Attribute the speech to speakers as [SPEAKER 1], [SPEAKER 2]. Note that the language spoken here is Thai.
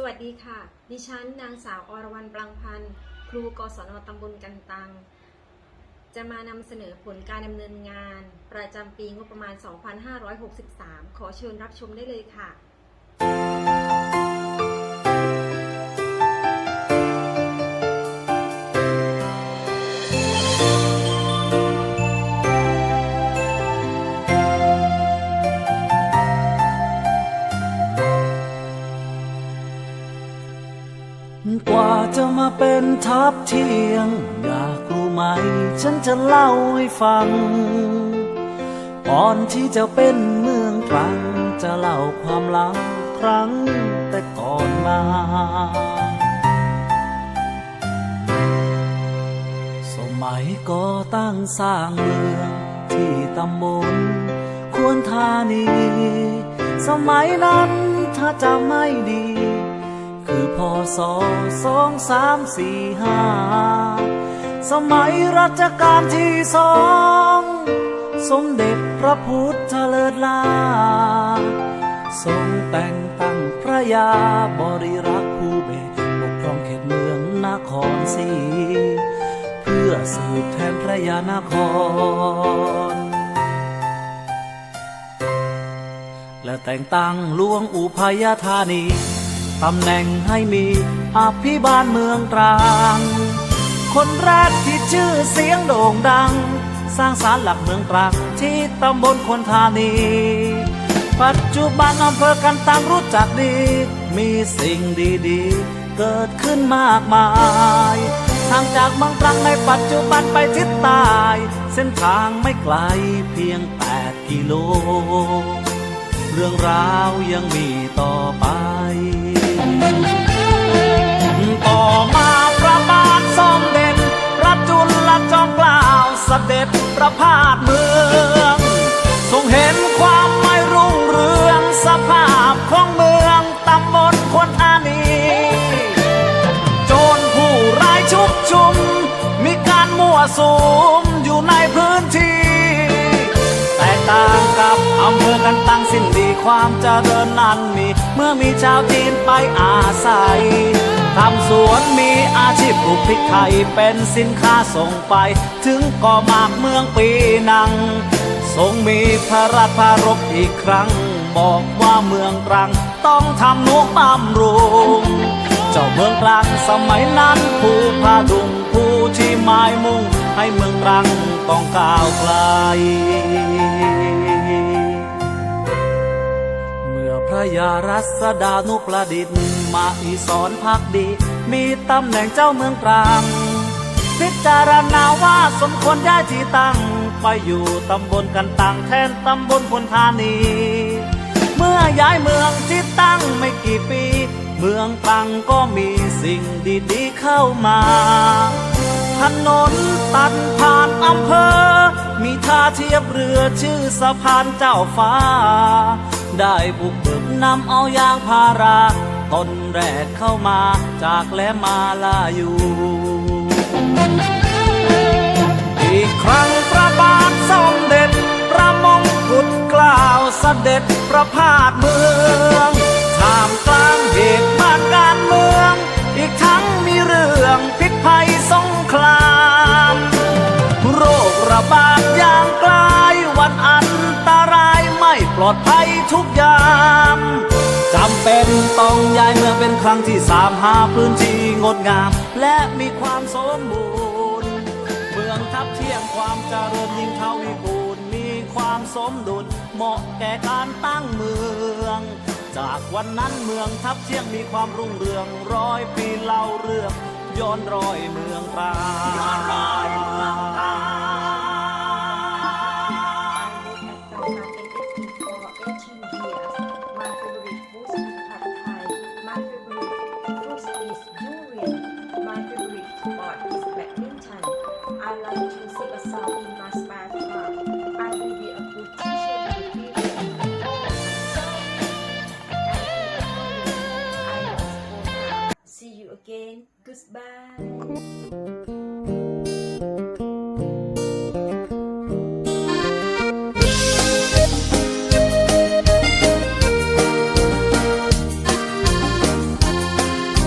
[SPEAKER 1] สวัสดีค่ะ ดิฉันนางสาวอรวรรณปลังพันธ์ครูกศนตำบลกันตัง จะมานำเสนอผลการดำเนินงาน ประจำปีงบประมาณ 2563 ขอเชิญรับชมได้เลยค่ะ
[SPEAKER 2] กว่าจะมาเป็นทัพเที่ยง อยากรู้ไหม ฉันจะเล่าให้ฟัง ก่อนที่จะเป็นเมืองตรัง จะเล่าความหลังครั้งแต่ก่อนมาสมัยก็ตั้งสร้างเมืองที่ตำบลควรธานี สมัยนั้นถ้าจำไม่ดี คือพศสองสามสี่ห้าสมัยรัชกาลที่สอง สมเด็จพระพุทธเลิศลา ทรงแต่งตั้งพระยาบริรักษ์ผู้เบศปกครองเขตเมืองนครศรีเพื่อสืบแทนพระยานคร และแต่งตั้งหลวงอุพยธานี ตำแหน่งให้มีอภิบาลเมืองตรัง คนแรกที่ชื่อเสียงโด่งดัง สร้างศาลหลักเมืองตรังที่ตำบลคนธานี ปัจจุบันอำเภอกันตังรู้จักดี มีสิ่งดีๆ เกิดขึ้นมากมายทางจากเมืองตรังในปัจจุบันไปทิศใต้เส้นทางไม่ไกลเพียง 8 กิโล เรื่องราวยังมีต่อไป ต่อมาพระบาทสมเด็จพระจุลจอมเกล้าเสด็จประพาสเมือง ทรงเห็นความไม่รุ่งเรืองสภาพของเมืองตำบลควรธานีโจรผู้ร้ายชุกชุม มีการมั่วสุมอยู่ในพื้นที่างกับอำเภอกันตั้งสิ้นดีความเจริญนั้นมี เมื่อมีชาวจีนไปอาศัยทำสวนมีอาชีพปลูกพริกไทยเป็นสินค้าส่งไป ถึงก่อมากเมืองปีนัง ทรงมีพระราชพารบอีกครั้ง บอกว่าเมืองตรัง ต้องทำนุบำรุง เจ้าเมืองตรังสมัยนั้นผู้พาดุงผู้ที่หมายมุ่ง ให้เมืองตรังต้องก้าวไกล พระยารัศดานุประดิษฐ์มาอีสอนพักดี มีตำแหน่งเจ้าเมืองตรัง พิจารณาว่าสมควรย้ายที่ตั้ง ไปอยู่ตำบลกันตังแทนตำบลพลธานี เมื่อย้ายเมืองที่ตั้งไม่กี่ปี เมืองตรังก็มีสิ่งดีๆเข้ามาถนนตัดผ่านอำเภอ มีท่าเทียบเรือชื่อสะพานเจ้าฟ้า ได้บุกเบิก นำเอายางพาราต้นแรกเข้ามาจากแหลมมาลาอยู่ อีกครั้งพระบาทสมเด็จ พระมงกุฎเกล้าวเสด็จประพาสเมือง ปลอดภัยทุกยามจำเป็นต้องย้ายเมืองเป็นครั้งที่สามหาพื้นที่งดงาม และมีความสมบูรณ์ เมืองทับเที่ยงความเจริญยิ่งเท่าวิบูลย์มีความสมดุลเหมาะแก่การตั้งเมือง จากวันนั้นเมืองทับเที่ยงมีความรุ่งเรืองร้อยปีเล่าเรื่องย้อนรอยเมืองตรา
[SPEAKER 1] Goodbye.